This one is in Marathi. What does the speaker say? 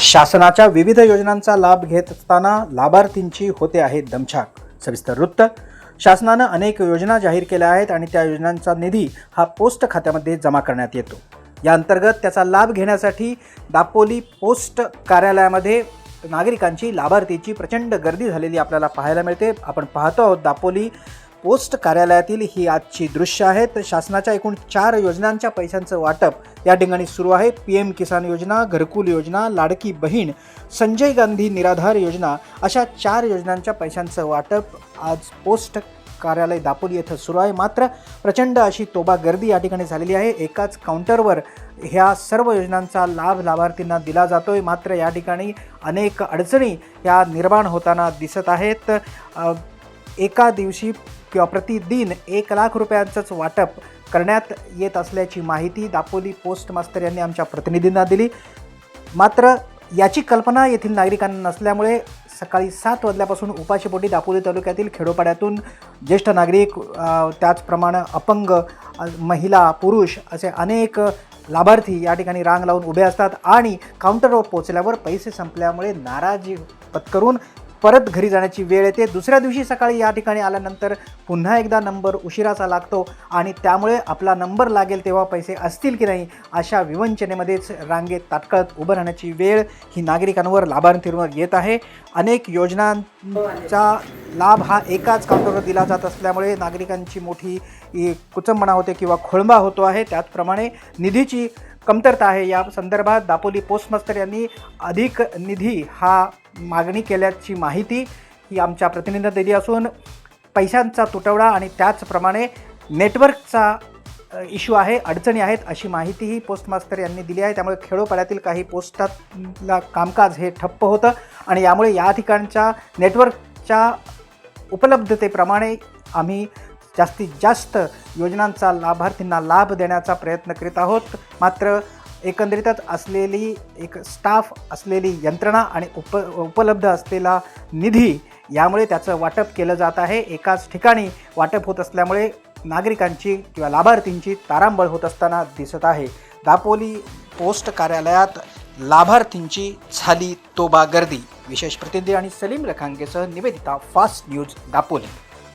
शासनाच्या विविध योजनांचा लाभ घेत असताना लाभार्थींची होते आहे दमछाक. सविस्तर वृत्त. शासनानं अनेक योजना जाहीर केल्या आहेत आणि त्या योजनांचा निधी हा पोस्ट खात्यामध्ये जमा करण्यात येतो. या अंतर्गत त्याचा लाभ घेण्यासाठी दापोली पोस्ट कार्यालयामध्ये नागरिकांची लाभार्थीची प्रचंड गर्दी झालेली आपल्याला पाहायला मिळते. आपण पाहतो आहोत दापोली पोस्ट कार्यालयातील ही आजची दृश्य आहेत शासनाच्या एकूण चार योजनांच्या पैशांचं वाटप या ठिकाणी सुरू आहे. पी एम किसान योजना घरकुल योजना लाडकी बहीण संजय गांधी निराधार योजना अशा चार योजनांच्या पैशांचं वाटप आज पोस्ट कार्यालय दापोली येथे सुरू आहे. मात्र प्रचंड अशी तोबा गर्दी या ठिकाणी झालेली आहे. एकाच काउंटरवर ह्या सर्व योजनांचा लाभ लाभार्थींना दिला जातोय. मात्र या ठिकाणी अनेक अडचणी या निर्माण होताना दिसत आहेत. एका दिवशी किंवा प्रतिदिन एक लाख रुपयांचंच वाटप करण्यात येत असल्याची माहिती दापोली पोस्ट मास्तर यांनी आमच्या प्रतिनिधींना दिली. मात्र याची कल्पना येथील नागरिकांना नसल्यामुळे सकाळी सात वाजल्यापासून उपाशीपोटी दापोली तालुक्यातील खेडोपाड्यातून ज्येष्ठ नागरिक त्याचप्रमाणे अपंग महिला पुरुष असे अनेक लाभार्थी या ठिकाणी रांग लावून उभे असतात आणि काउंटरवर पोचल्यावर पैसे संपल्यामुळे नाराजी पत्करून परत घरी जाण्याची वेळ येते. दुसऱ्या दिवशी सकाळी या ठिकाणी आल्यानंतर पुन्हा एकदा नंबर उशिराचा लागतो आणि त्यामुळे आपला नंबर लागेल तेव्हा पैसे असतील की नाही अशा विवंचनेमध्येच रांगेत तात्काळ उभं राहण्याची वेळ ही नागरिकांवर लाभार्थींवर येत आहे. अनेक योजनांचा लाभ हा एकाच काउंटरवर दिला जात असल्यामुळे नागरिकांची मोठी कुचंबणा होते किंवा खोळंबा होतो आहे. त्याचप्रमाणे निधीची कमतरता आहे. या संदर्भात दापोली पोस्टमास्टर यांनी अधिक निधी हा मागणी केल्याची माहिती ही आमच्या प्रतिनिधीनं दिली असून पैशांचा तुटवडा आणि त्याचप्रमाणे नेटवर्कचा इश्यू आहे अडचणी आहेत अशी माहितीही पोस्टमास्टर यांनी दिली आहे. त्यामुळे खेडोपाड्यातील काही पोस्टातला कामकाज हे ठप्प होतं आणि यामुळे या ठिकाणच्या नेटवर्कच्या उपलब्धतेप्रमाणे आम्ही जास्तीत जास्त योजनांचा लाभार्थींना लाभ देण्याचा प्रयत्न करीत आहोत. मात्र एकंदरीतच असलेली एक स्टाफ असलेली यंत्रणा आणि उप उपलब्ध असलेला निधी यामुळे त्याचं वाटप केलं जात आहे. एकाच ठिकाणी वाटप होत असल्यामुळे नागरिकांची किंवा लाभार्थींची तारांबळ होत असताना दिसत आहे. दापोली पोस्ट कार्यालयात लाभार्थींची झाली तोबा गर्दी विशेष प्रतिनिधी आणि सलीम रखांगेसह निवेदिता फास्ट न्यूज दापोली.